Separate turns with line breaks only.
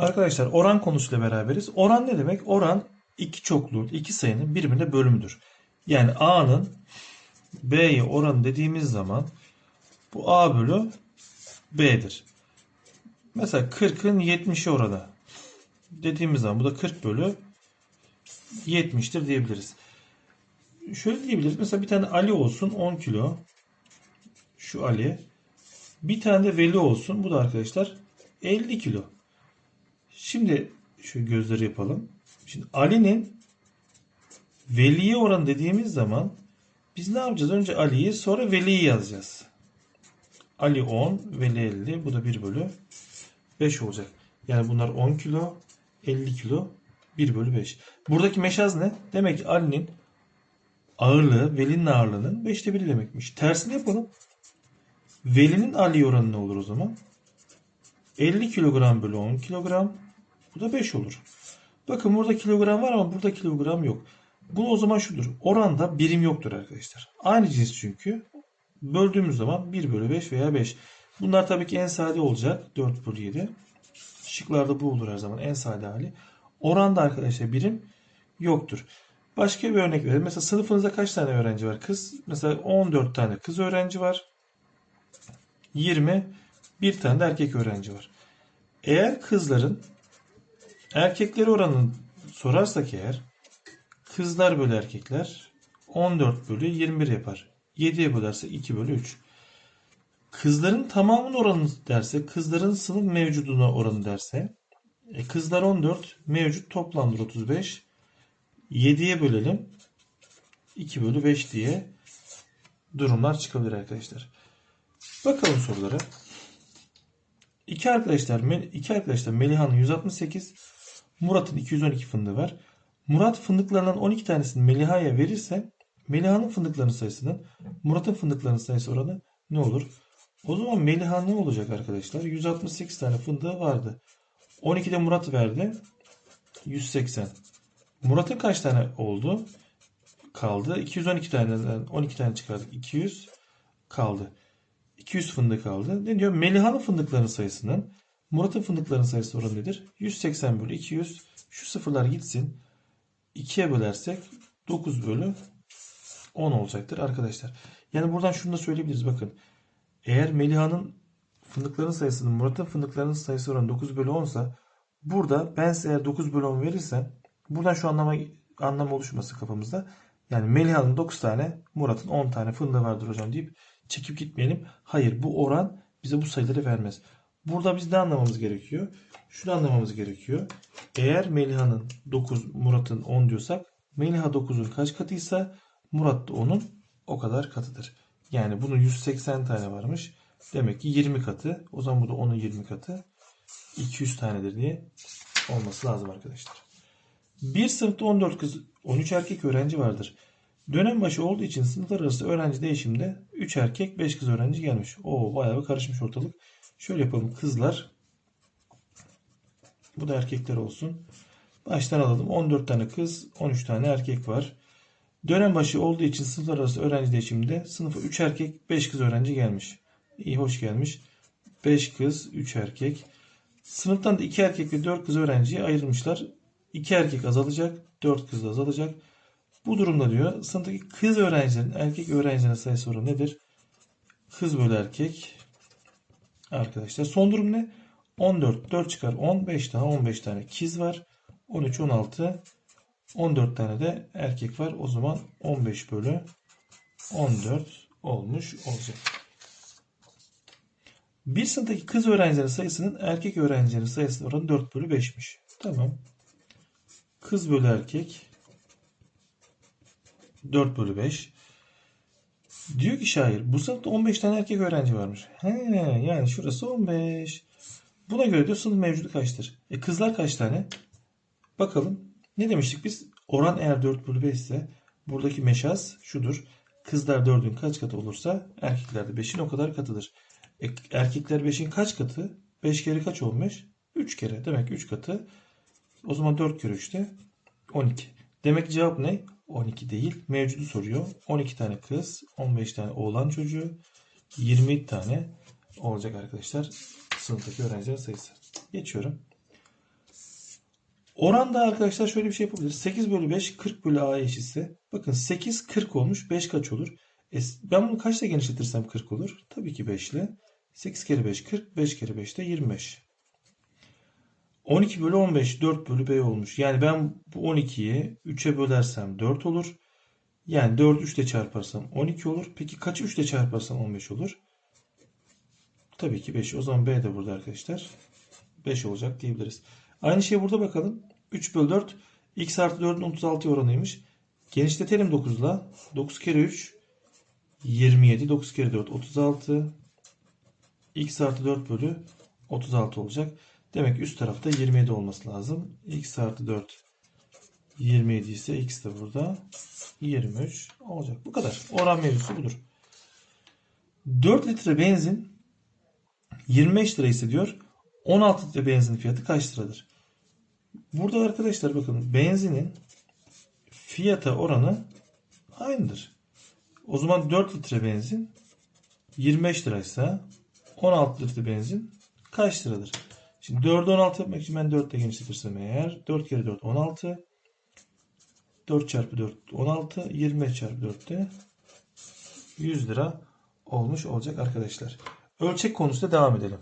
Arkadaşlar oran konusuyla beraberiz. Oran ne demek? Oran iki çokluğun, iki sayının birbirine bölümüdür. Yani A'nın B'ye oranı dediğimiz zaman bu A bölü B'dir. Mesela 40'ın 70'i oranı dediğimiz zaman bu da 40 bölü 70'tir diyebiliriz. Şöyle diyebiliriz. Mesela bir tane Ali olsun 10 kilo. Şu Ali. Bir tane de Veli olsun. Bu da arkadaşlar 50 kilo. Şimdi şu gözleri yapalım. Şimdi Ali'nin Veli'ye oranı dediğimiz zaman biz ne yapacağız? Önce Ali'yi sonra Veli'yi yazacağız. Ali 10, Veli 50. Bu da 1 bölü 5 olacak. Yani bunlar 10 kilo, 50 kilo, 1 bölü 5. Buradaki meşaz ne? Demek ki Ali'nin ağırlığı, Veli'nin ağırlığının 5'te 1'i demekmiş. Tersini yapalım. Veli'nin Ali oranı ne olur o zaman? 50 kilogram bölü 10 kilogram. Bu da 5 olur. Bakın burada kilogram var ama burada kilogram yok. Bu o zaman şudur. Oranda birim yoktur arkadaşlar. Aynı cins çünkü. Böldüğümüz zaman 1 bölü 5 veya 5. Bunlar tabii ki en sade olacak. 4 bölü 7. Şıklarda bu olur her zaman en sade hali. Oranda arkadaşlar birim yoktur. Başka bir örnek verelim. Mesela sınıfınızda kaç tane öğrenci var? Kız mesela 14 tane kız öğrenci var. 20 bir tane de erkek öğrenci var. Eğer kızların erkekleri oranını sorarsak eğer kızlar bölü erkekler 14 bölü 21 yapar. 7'ye bölersek 2 bölü 3. Kızların tamamının oranı derse, kızların sınıf mevcuduna oranı derse, e, kızlar 14, mevcut toplamdır 35. 7'ye bölelim. 2 bölü 5 diye durumlar çıkabilir arkadaşlar. Bakalım sorulara. İki arkadaşlar, iki arkadaşlar Meliha'nın 168, Murat'ın 212 fındığı var. Murat fındıklarından 12 tanesini Meliha'ya verirse Meliha'nın fındıklarının sayısının Murat'ın fındıklarının sayısı oranı ne olur? O zaman Meliha ne olacak arkadaşlar? 168 tane fındığı vardı. 12 de Murat verdi. 180. Murat'ın kaç tane oldu? Kaldı. 212 taneden 12 tane çıkardık. 200 kaldı. 200 fındık kaldı. Ne diyor? Meliha'nın fındıklarının sayısının Murat'ın fındıklarının sayısı oranı nedir? 180 bölü 200. Şu sıfırlar gitsin. 2'ye bölersek 9 bölü 10 olacaktır arkadaşlar. Yani buradan şunu da söyleyebiliriz. Bakın. Eğer Meliha'nın fındıkların sayısının Murat'ın fındıklarının sayısı oranı 9 bölü 10 ise burada ben size eğer 9 bölü 10 verirsem buradan şu anlama anlam oluşması kafamızda. Yani Meliha'nın 9 tane Murat'ın 10 tane fındığı vardır hocam deyip çekip gitmeyelim. Hayır bu oran bize bu sayıları vermez. Burada biz ne anlamamız gerekiyor? Şunu anlamamız gerekiyor. Eğer Meliha'nın 9 Murat'ın 10 diyorsak Meliha 9'un kaç katıysa Murat da 10'un o kadar katıdır. Yani bunun 180 tane varmış. Demek ki 20 katı. O zaman bu da 10'un 20 katı. 200 tanedir diye olması lazım arkadaşlar. Bir sınıfta 14 kız 13 erkek öğrenci vardır. Dönem başı olduğu için sınıflar arası öğrenci değişimde 3 erkek 5 kız öğrenci gelmiş. Oo bayağı bir karışmış ortalık. Şöyle yapalım kızlar. Bu da erkekler olsun. Baştan alalım. 14 tane kız 13 tane erkek var. Dönem başı olduğu için sınıflar arası öğrenci değişiminde sınıfa 3 erkek 5 kız öğrenci gelmiş. İyi hoş gelmiş. 5 kız 3 erkek. Sınıftan da 2 erkek ve 4 kız öğrenciye ayrılmışlar. 2 erkek azalacak. 4 kız da azalacak. Bu durumda diyor sınıftaki kız öğrencilerin erkek öğrencilerin sayısı oranı nedir? Kız bölü erkek. Arkadaşlar son durum ne? 14. 4 çıkar 15 daha 15 tane kiz var. 13, 16, 14 tane de erkek var. O zaman 15 bölü 14 olmuş olacak. Bir sınıftaki kız öğrencilerin sayısının erkek öğrencilerin sayısının oranı 4 bölü 5'miş. Tamam. Kız bölü erkek 4 bölü 5. Diyor ki şair bu sınıfta 15 tane erkek öğrenci varmış. He, yani şurası 15. Buna göre diyor sınıf mevcudu kaçtır? E kızlar kaç tane? Bakalım. Ne demiştik biz? Oran eğer 4 bölü 5 ise buradaki meşaz şudur. Kızlar 4'ün kaç katı olursa erkekler de 5'in o kadar katıdır. E, erkekler 5'in kaç katı? 5 kere kaç olmuş? 3 kere. Demek ki 3 katı. O zaman 4 kere 3'te 12. Demek ki cevap ne? 12 değil. Mevcudu soruyor. 12 tane kız, 15 tane oğlan çocuğu, 20 tane olacak arkadaşlar. Sınıftaki öğrenciler sayısı. Geçiyorum. Oranda arkadaşlar şöyle bir şey yapabiliriz. 8 bölü 5 40 bölü A eşitse. Bakın 8 40 olmuş. 5 kaç olur? E, ben bunu kaçla genişletirsem 40 olur? Tabii ki 5 ile. 8 kere 5 40. 5 kere 5 de 25. 12 bölü 15 4 bölü B olmuş. Yani ben bu 12'yi 3'e bölersem 4 olur. Yani 4 3 ile çarparsam 12 olur. Peki kaçı 3 ile çarparsam 15 olur? Tabii ki 5. O zaman B de burada arkadaşlar. 5 olacak diyebiliriz. Aynı şey burada bakalım. 3 bölü 4 x artı 4'ün 36 oranıymış. Genişletelim 9'la. 9 kere 3 27. 9 kere 4 36. x artı 4 bölü 36 olacak. Demek üst tarafta 27 olması lazım. x artı 4 27 ise x de burada 23 olacak. Bu kadar. Oran mevzusu budur. 4 litre benzin 25 lira ise diyor 16 litre benzin fiyatı kaç liradır? Burada arkadaşlar bakın benzinin fiyata oranı aynıdır. O zaman 4 litre benzin 25 liraysa 16 litre benzin kaç liradır? Şimdi 4'ü 16 yapmak için ben 4 ile genişletirsem eğer 4 kere 4 16 4 çarpı 4 16 25 çarpı 4 de 100 lira olmuş olacak arkadaşlar. Ölçek konusunda devam edelim.